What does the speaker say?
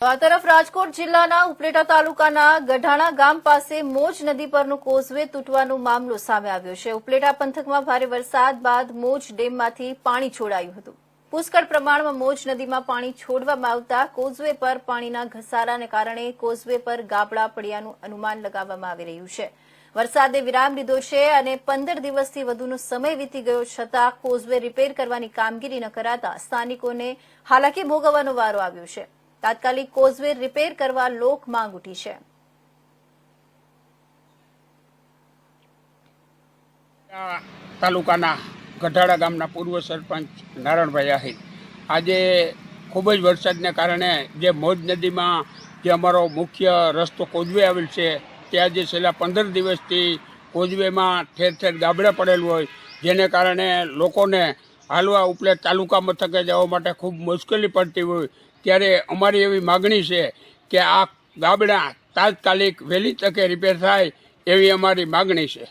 આ તરફ રાજકોટ જિલ્લાના ઉપલેટા તાલુકાના ગઢાણા ગામ પાસે મોજ નદી પરનું કોઝવે તૂટવાનો મામલો સામે આવ્યો છે. ઉપલેટા પંથકમાં ભારે વરસાદ બાદ મોજ ડેમમાંથી પાણી છોડાયું હતું. પુષ્કળ પ્રમાણમાં મોજ નદીમાં પાણી છોડવામાં આવતા કોઝવે પર પાણીના ઘસારાને કારણે કોઝવે પર ગાબડા પડ્યાનું અનુમાન લગાવવામાં આવી રહ્યું છે. વરસાદે વિરામ લીધો છે અને પંદર દિવસથી વધુનો સમય વીતી ગયો છતાં કોઝવે રિપેર કરવાની કામગીરી ન કરાતા સ્થાનિકોને હાલાકી ભોગવવાનો વારો આવ્યો છે. તાત્કાલિક કોઝવે રિપેર કરવા લોક માંગ ઉઠી છે. તાલુકાના ગઢાડા ગામના પૂર્વ સરપંચ નારણભાઈ આહિર. આજે ખૂબ જ વરસાદને કારણે જે મોજ નદીમાં જે અમારો મુખ્ય રસ્તો કોજવે આવેલ છે, ત્યાં જે છેલ્લા પંદર દિવસથી કોજવેમાં ઠેર ઠેર ગાબડે પડેલું હોય, જેને કારણે લોકોને હાલવા ઉપલે તાલુકા મથકે જવા માટે ખૂબ મુશ્કેલી પડતી હોય. ત્યારે અમારી એવી માગણી છે કે આ ગાબડા તાત્કાલિક વહેલી તકે રિપેર થાય એવી અમારી માગણી છે.